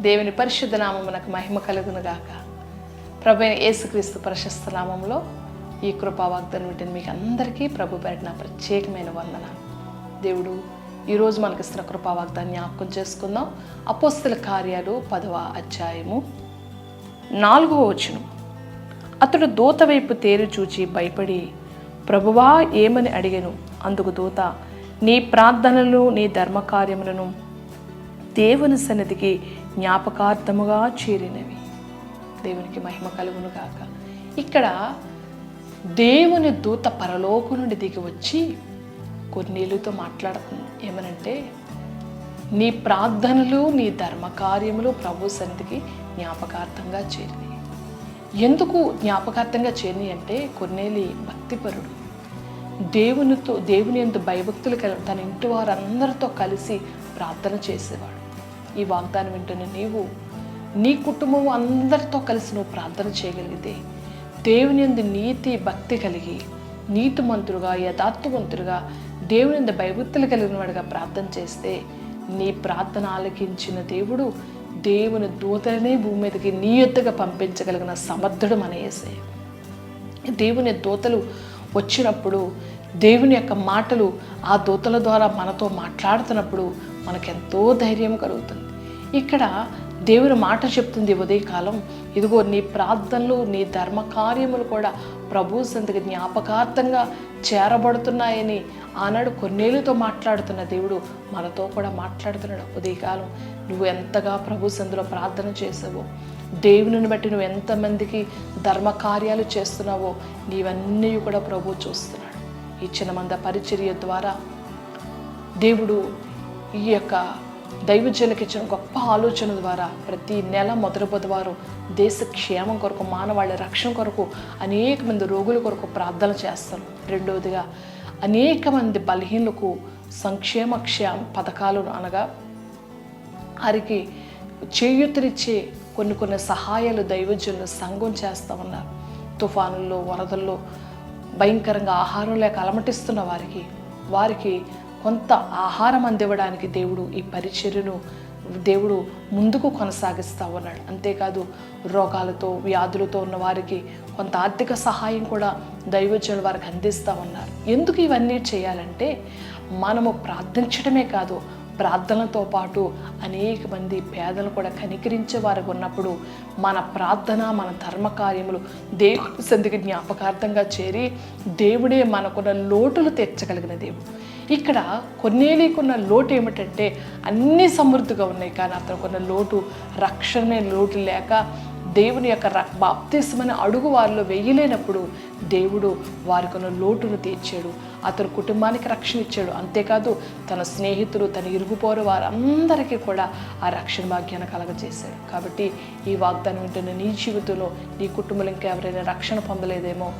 దేవుని పరిశుద్ధ నామమునకు మహిమ కలుగునుగాక ప్రభు యేసుక్రీస్తు ప్రశస్త నామంలో ఈ కృపా వాగ్దానం వింటుంది మీకు అందరికీ ప్రభు పెట్టిన ప్రత్యేకమైన వందన దేవుడు ఈరోజు మనకి ఇస్తున్న కృపా వాగ్దాన్ని జ్ఞాపకం చేసుకుందాం. అపోస్తుల కార్యాలు పదవ అధ్యాయము నాలుగవ వచనం. అతడు దూత వైపు తేరు చూచి భయపడి ప్రభువా ఏమని అడిగాను? అందుకు దూత నీ ప్రార్థనలు నీ ధర్మకార్యములను దేవుని సన్నిధికి జ్ఞాపకార్థముగా చేరినవి. దేవునికి మహిమ కలుగును గాక. ఇక్కడ దేవుని దూత పరలోకు నుండి దిగి వచ్చి కొన్నేళ్ళతో మాట్లాడుతుంది. ఏమనంటే నీ ప్రార్థనలు నీ ధర్మకార్యములు ప్రభు సన్నిధికి జ్ఞాపకార్థంగా చేరినాయి. ఎందుకు జ్ఞాపకార్థంగా చేరినాయి అంటే కొన్నేలి భక్తిపరుడు దేవునితో దేవుని ఎందు భయభక్తులు కల తన ఇంటి వారందరితో కలిసి ప్రార్థన చేసేవాడు. ఈ వాగ్దానం వింటున్న నీవు నీ కుటుంబం అందరితో కలిసి నువ్వు ప్రార్థన చేయగలిగితే దేవుని ఎందు నీతి భక్తి కలిగి నీతిమంతుడుగా యథార్థవంతుడుగా దేవుని ఎందు భయభక్తులు కలిగిన వాడిగా ప్రార్థన చేస్తే నీ ప్రార్థన ఆలకించిన దేవుడు దేవుని దూతలనే భూమి మీదకి నీ ఎత్తుగా పంపించగలిగిన సమర్థుడు మన దేవుని దూతలు వచ్చినప్పుడు దేవుని యొక్క మాటలు ఆ దూతల ద్వారా మనతో మాట్లాడుతున్నప్పుడు మనకెంతో ధైర్యం కలుగుతుంది. ఇక్కడ దేవుని మాట చెప్తుంది ఉదయకాలం. ఇదిగో నీ ప్రార్థనలు నీ ధర్మ కార్యములు కూడా ప్రభు సంతకి జ్ఞాపకార్థంగా చేరబడుతున్నాయని ఆనాడు కొన్నేళ్ళతో మాట్లాడుతున్న దేవుడు మనతో కూడా మాట్లాడుతున్నాడు. ఉదయకాలం నువ్వు ఎంతగా ప్రభు సందులో ప్రార్థన చేసావో దేవుని బట్టి నువ్వు ఎంతమందికి ధర్మ కార్యాలు చేస్తున్నావో నీవన్నీ కూడా ప్రభు చూస్తున్నాడు. ఇచ్చిన మంద పరిచర్య ద్వారా దేవుడు ఈ యొక్క దైవజనులకు ఇచ్చిన గొప్ప ఆలోచన ద్వారా ప్రతి నెల మొదటి బుధవారం దేశ క్షేమం కొరకు మానవాళి రక్షణ కొరకు అనేక మంది రోగుల కొరకు ప్రార్థన చేస్తారు. రెండవదిగా అనేక మంది బలహీనులకు సంక్షేమ క్షేమ పథకాలు అనగా వారికి చేయూతనిచ్చే కొన్ని కొన్ని సహాయాలు దైవజనులు సంఘం చేస్తూ ఉన్నారు. తుఫానుల్లో వరదల్లో భయంకరంగా ఆహారం లేక అలమటిస్తున్న వారికి వారికి కొంత ఆహారం అందివ్వడానికి దేవుడు ఈ పరిచర్యను దేవుడు ముందుకు కొనసాగిస్తూ ఉన్నాడు. అంతేకాదు రోగాలతో వ్యాధులతో ఉన్న వారికి కొంత ఆర్థిక సహాయం కూడా దైవజనులు వారికి అందిస్తూ ఉన్నారు. ఎందుకు ఇవన్నీ చేయాలంటే మనము ప్రార్థించడమే కాదు ప్రార్థనలతో పాటు అనేక మంది పేదలు కూడా కనికరించే వారికి ఉన్నప్పుడు మన ప్రార్థన మన ధర్మకార్యములు దేవుని సందికి జ్ఞాపకార్థంగా చేరి దేవుడే మనకున్న లోటులు తీర్చగలిగిన దేవుడు. ఇక్కడ కొన్నేళ్ళకున్న లోటు ఏమిటంటే అన్నీ సమృద్ధిగా ఉన్నాయి. కానీ అతనుకున్న లోటు రక్షణే లోటు లేక దేవుని యొక్క రక్ బాప్తిస్మని అడుగు వారిలో వెయ్యలేనప్పుడు దేవుడు వారికి ఉన్న లోటును తీర్చాడు. అతను కుటుంబానికి రక్షణ ఇచ్చాడు. అంతేకాదు తన స్నేహితులు తన ఇరుగుపోరు వారందరికీ కూడా ఆ రక్షణ భాగ్యాన్ని కలగజేశాడు. కాబట్టి ఈ వాగ్దానం వింటున్న నీ జీవితంలో నీ కుటుంబంలో ఇంకా ఎవరైనా రక్షణ పొందలేదేమో?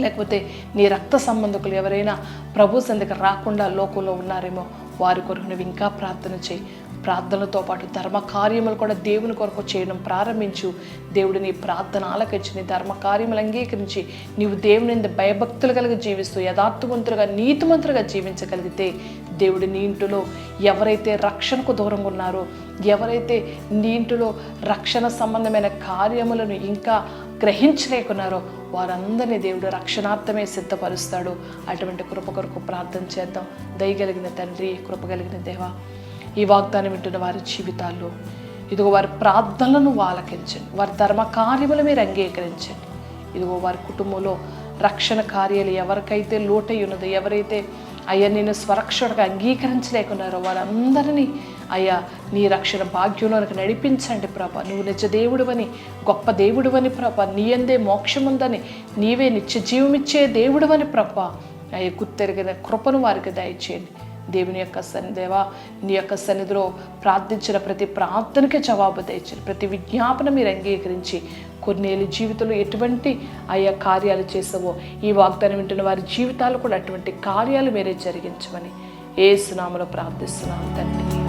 లేకపోతే నీ రక్త సంబంధకులు ఎవరైనా ప్రభు సందికి రాకుండా లోకంలో ఉన్నారేమో వారి కొరకు నువ్వు ఇంకా ప్రార్థన చేయి. ప్రార్థనలతో పాటు ధర్మ కార్యములు కూడా దేవుని కొరకు చేయడం ప్రారంభించు. దేవుడు నీ ప్రార్థన ఆలకించి నీ ధర్మ కార్యములు అంగీకరించి నీవు దేవుని భయభక్తులు కలిగి జీవిస్తూ యథార్థవంతులుగా నీతిమంతులుగా జీవించగలిగితే దేవుడు నీ ఇంటిలో ఎవరైతే రక్షణకు దూరంగా ఉన్నారో ఎవరైతే నీ ఇంటిలో రక్షణ సంబంధమైన కార్యములను ఇంకా గ్రహించలేకున్నారో వారందరినీ దేవుడు రక్షణార్థమే సిద్ధపరుస్తాడు. అటువంటి కృప కొరకు ప్రార్థన చేద్దాం. దయగలిగిన తండ్రి కృప కలిగిన దేవ ఈ వాగ్దానం వింటున్న వారి జీవితాల్లో ఇదిగో వారి ప్రార్థనలను ఆలకించండి వారి ధర్మ కార్యములు మీరు అంగీకరించండి. ఇదిగో వారి కుటుంబంలో రక్షణ కార్యాలు ఎవరికైతే లోటై ఉన్నదో ఎవరైతే అయ్యా నేను స్వరక్షణగా అంగీకరించలేకున్నారో వారందరినీ అయ్యా నీ రక్షణ భాగ్యంలోనికి నడిపించండి ప్రభ. నువ్వు నిజ దేవుడువని గొప్ప దేవుడువని ప్రభ. నీ అందే మోక్షముందని నీవే నిత్య జీవమిచ్చే దేవుడువని ప్రభ. అయ్యా గుర్తెరిగిన కృపను వారికి దయచేయండి. దేవుని యొక్క సన్నిదేవా నీ యొక్క సన్నిధిలో ప్రార్థించిన ప్రతి ప్రార్థనకే జవాబు దయచండి ప్రతి విజ్ఞాపన మీరు అంగీకరించి కొన్నేళ్ళు జీవితంలో ఎటువంటి ఆయా కార్యాలు చేసావో ఈ వాగ్దానం వింటున్న వారి జీవితాలు కూడా అటువంటి కార్యాలు మీరే జరిగించమని ఏ సునామలో ప్రార్థిస్తున్నాను తండ్రి.